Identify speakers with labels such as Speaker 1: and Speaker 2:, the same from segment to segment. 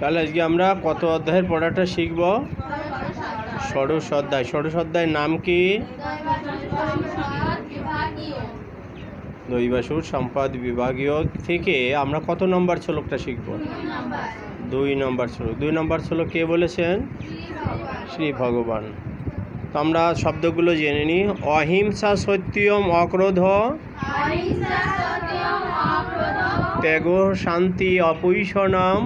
Speaker 1: তাহলে আজকে আমরা কত অধ্যায়ের পড়াটা শিখব? ষোড়শ অধ্যায় ষোড়শ অধ্যায়ের নাম কি? দৈবাসুর সম্পদ বিভাগীয় থেকে আমরা কত নম্বর শ্লোকটা শিখব? দুই নম্বর শ্লোক। দুই নম্বর শ্লোক কে বলেছেন? শ্রী ভগবান। তো আমরা শব্দগুলো জেনে নিই। অহিংসা সত্যম অক্রোধ। ত্যাগ শান্তি অপৈষণম।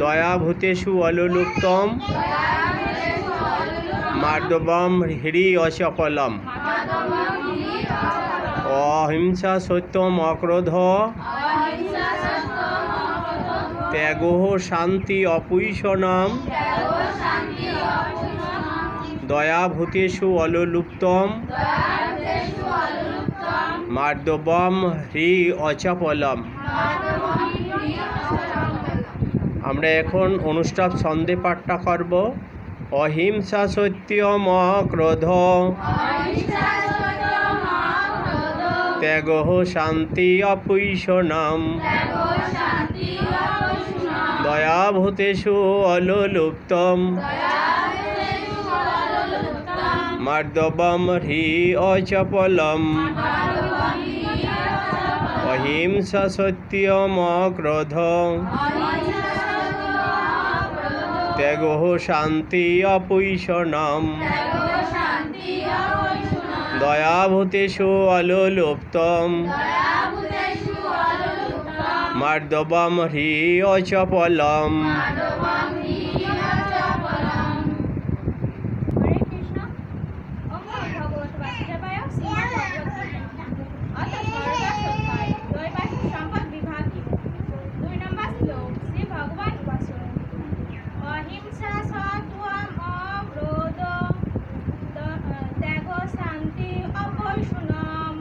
Speaker 1: দয়াভূতেষু অলুলুপ্তম। মার্দবম হৃ অচপলম অহিংসা সত্যম অক্রোধ। ত্যাগ শান্তি অপৈষণম। দয়াভূতেষু অলুলুপ্তম। মার্দবম হ্রি অচপলম। আমরা এখন অনুষ্ঠান ছন্দে পাঠটা করব। অহিংসা সত্যম ক্রোধ ত্যাগ শান্তি অপৈষণম দয়াভূতেষু অলুলুপ্তম। মার্দবম হ্রি অচপলম। অহিংসা সত্যম ক্রোধ ত্যাগ শান্তি অপৈষণম দয়াভূতেষু অলুলুপ্তম। মার্দবম হ্রি অচপলম
Speaker 2: হরে কৃষ্ণ ওম ভগবত বাসুদেবায় শ্রীমদ্ অত সর্বসত্তায় দৈবাসিক সম্পদ বিভাগীয় দুই নম্বর শ্লোক শ্রী ভগবান উপাসন অহিংসা সত্বম অক্রোধ দ- ত্যাগ শান্তি অপৈষুনম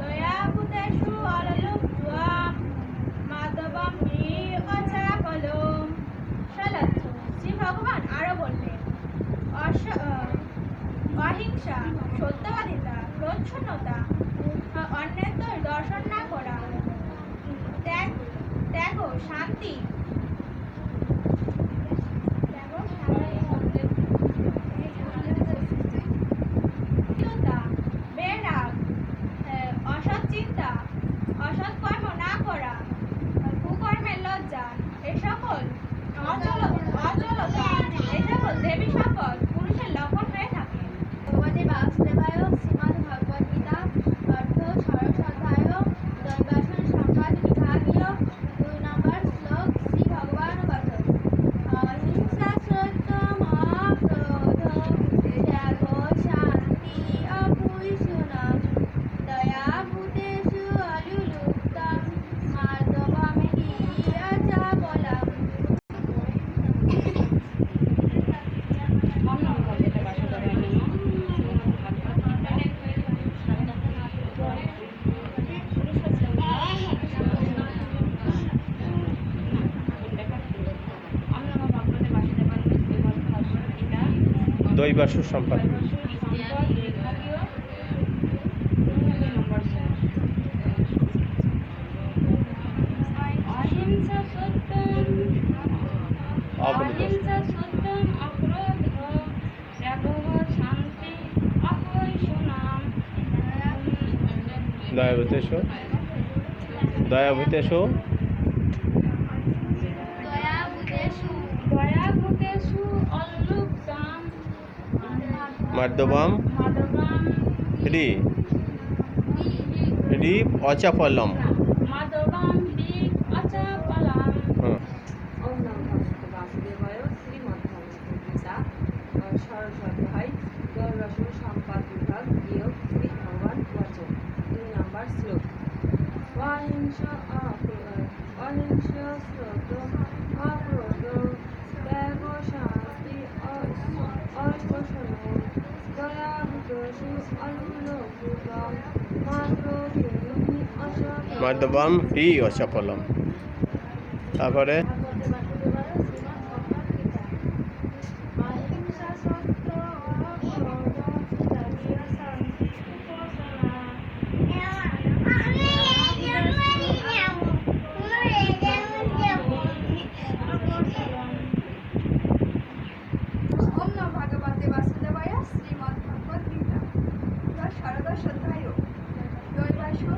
Speaker 2: দয়াভূতেষু অললুপ্ত্বম মাধবম হি অচাকলম সলত্থ শ্রী ভগবান আরও বললেন অস- আহ, অহিংসা সত্যবাদিতা প্রচ্ছন্নতা আহ, অন্যের তো দর্শন না করা ত্যাগ ত্যাগ শান্তি।
Speaker 1: দৈবাসুর সম্পদ
Speaker 2: অহিংসা সত্যম
Speaker 1: অক্রোধ
Speaker 2: অহিংসা সত্যম অক্রোধ ত্যাগ শান্তি অপৈষুনাম
Speaker 1: দয়াভূতেষু দয়াভূতেষু
Speaker 2: দয়াভূতেষু দয়াভূতেষু অলুপ্তম
Speaker 1: মার্দবম রি। রি অচপলম
Speaker 2: মাধবাম দিক অচাপলাম
Speaker 1: হুম।
Speaker 3: ওম নমঃ বাসুদেবায় শ্রীমদ্ভগবদ্গীতা ষোড়শ অধ্যায় দৈবাসুর সম্পাদ বিভাগ বিয়োগ শ্রী ভগবান বচন দুই নম্বর শ্লোক অহিংস অহিংস শ্লোক অক্রোধ ত্যাগ শান্তি অল্পশন দয়াভূতসু
Speaker 1: ই অচপলম তারপরে
Speaker 2: অহিংসা সত্য অক্রোধ ত্যাগ শান্তি উপাসনা
Speaker 4: ত্যাগ শ্রদ্ধায় দৈবাসুর সম্প্রদায় দুই নম্বর শ্লোক শ্রী ভগবান বচন অহিংসা সতম অক্রোধম